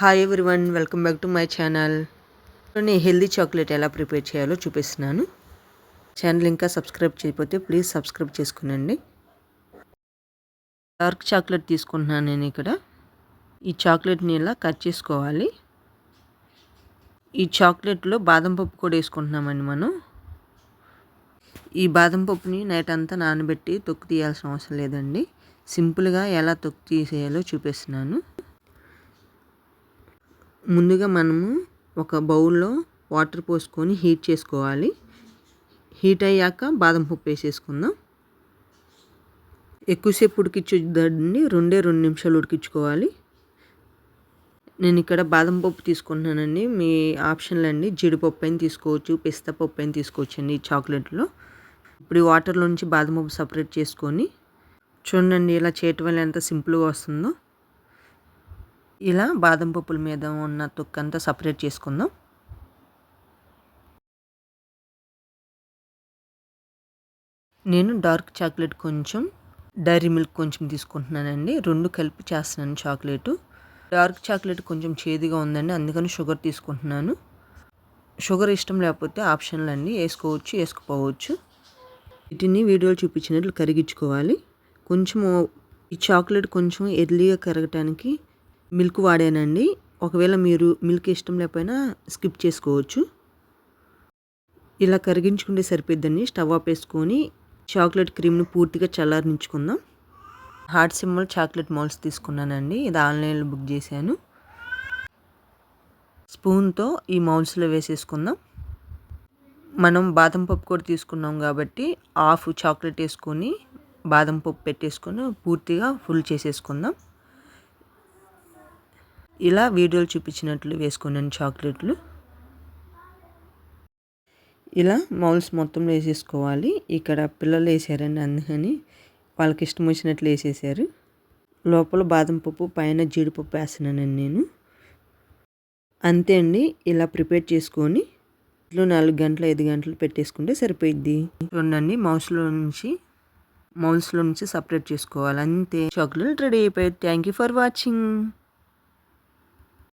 Hi everyone welcome back to my channel నేను healthy chocolate ఎలా prepare చేయాలో చూపిస్తున్నాను. ఛానల్ ఇంకా సబ్స్క్రైబ్ చేయకపోతే ప్లీజ్ సబ్స్క్రైబ్ చేసుకునండి. డార్క్ చాక్లెట్ తీసుకుంటున్నాను నేను ఇక్కడ. ఈ చాక్లెట్ని ఇలా కట్ చేసుకోవాలి. ఈ చాక్లెట్లో బాదం పప్పు కూడా వేసుకుంటున్నామండి మనం. ఈ బాదం పప్పుని నైట్ అంతా నానబెట్టి తొక్కు తీయాల్సిన అవసరం లేదండి. సింపుల్గా ఎలా తొక్కు తీసేయాలో చూపిస్తున్నాను. ముందుగా మనము ఒక బౌల్లో వాటర్ పోసుకొని హీట్ చేసుకోవాలి. హీట్ అయ్యాక బాదం పప్పు వేసేసుకుందాం. ఎక్కువసేపు ఉడికించొద్దండి. రెండే రెండు నిమిషాలు ఉడికించుకోవాలి. నేను ఇక్కడ బాదం పప్పు తీసుకుంటున్నానండి. మీ ఆప్షన్లు అండి. జీడిపప్పు అయిన తీసుకోవచ్చు పిస్తా పప్పు అయిన తీసుకోవచ్చు అండి ఈ చాక్లెట్లో. ఇప్పుడు ఈ వాటర్లో నుంచి బాదం పప్పు సపరేట్ చేసుకొని చూడండి ఇలా చేయటం వల్ల ఎంత సింపుల్గా వస్తుందో. ఇలా బాదం పప్పుల మీద ఉన్న తొక్కంతా సపరేట్ చేసుకుందాం. నేను డార్క్ చాక్లెట్ కొంచెం డైరీ మిల్క్ కొంచెం తీసుకుంటున్నానండి. రెండు కలిపి చేస్తున్నాను చాక్లెట్. డార్క్ చాక్లెట్ కొంచెం చేదుగా ఉందండి అందుకని షుగర్ తీసుకుంటున్నాను. షుగర్ ఇష్టం లేకపోతే ఆప్షన్లు అన్నీ వేసుకోవచ్చు వేసుకుపోవచ్చు వీటిని వీడియోలు చూపించినట్లు కరిగించుకోవాలి. కొంచెము ఈ చాక్లెట్ కొంచెం ఎర్లీగా కరగటానికి మిల్క్ వాడానండి. ఒకవేళ మీరు మిల్క్ ఇష్టం లేకపోయినా స్కిప్ చేసుకోవచ్చు. ఇలా కరిగించుకుంటే సరిపోద్దండి స్టవ్ ఆఫ్ వేసుకొని చాక్లెట్ క్రీమ్ని పూర్తిగా చల్లారించుకుందాం హార్ట్ సింబల్ చాక్లెట్ మాల్స్ తీసుకున్నానండి. ఇది ఆన్లైన్లో బుక్ చేశాను. స్పూన్తో ఈ మౌల్స్లో వేసేసుకుందాం. మనం బాదం పప్పు కూడా తీసుకున్నాం కాబట్టి హాఫ్ చాక్లెట్ వేసుకొని బాదం పప్పు పెట్టేసుకొని పూర్తిగా ఫుల్ చేసేసుకుందాం. ఇలా వీడియోలు చూపించినట్లు వేసుకున్నాను చాక్లెట్లు. ఇలా మౌల్స్ మొత్తం వేసేసుకోవాలి. ఇక్కడ పిల్లలు వేసారండి అందుకని వాళ్ళకి ఇష్టం వచ్చినట్లు వేసేసారు. లోపల బాదం పప్పు పైన జీడిపప్పు వేస్తున్నానండి నేను. అంతే అండి ఇలా ప్రిపేర్ చేసుకొని ఇంట్లో నాలుగు గంటలు ఐదు గంటలు పెట్టేసుకుంటే సరిపోయిద్ది. చూడండి మౌస్లో నుంచి మౌల్స్లో నుంచి సపరేట్ చేసుకోవాలి. అంతే. చాక్లెట్ రెడీ అయిపోయాయి. Thank you for watching.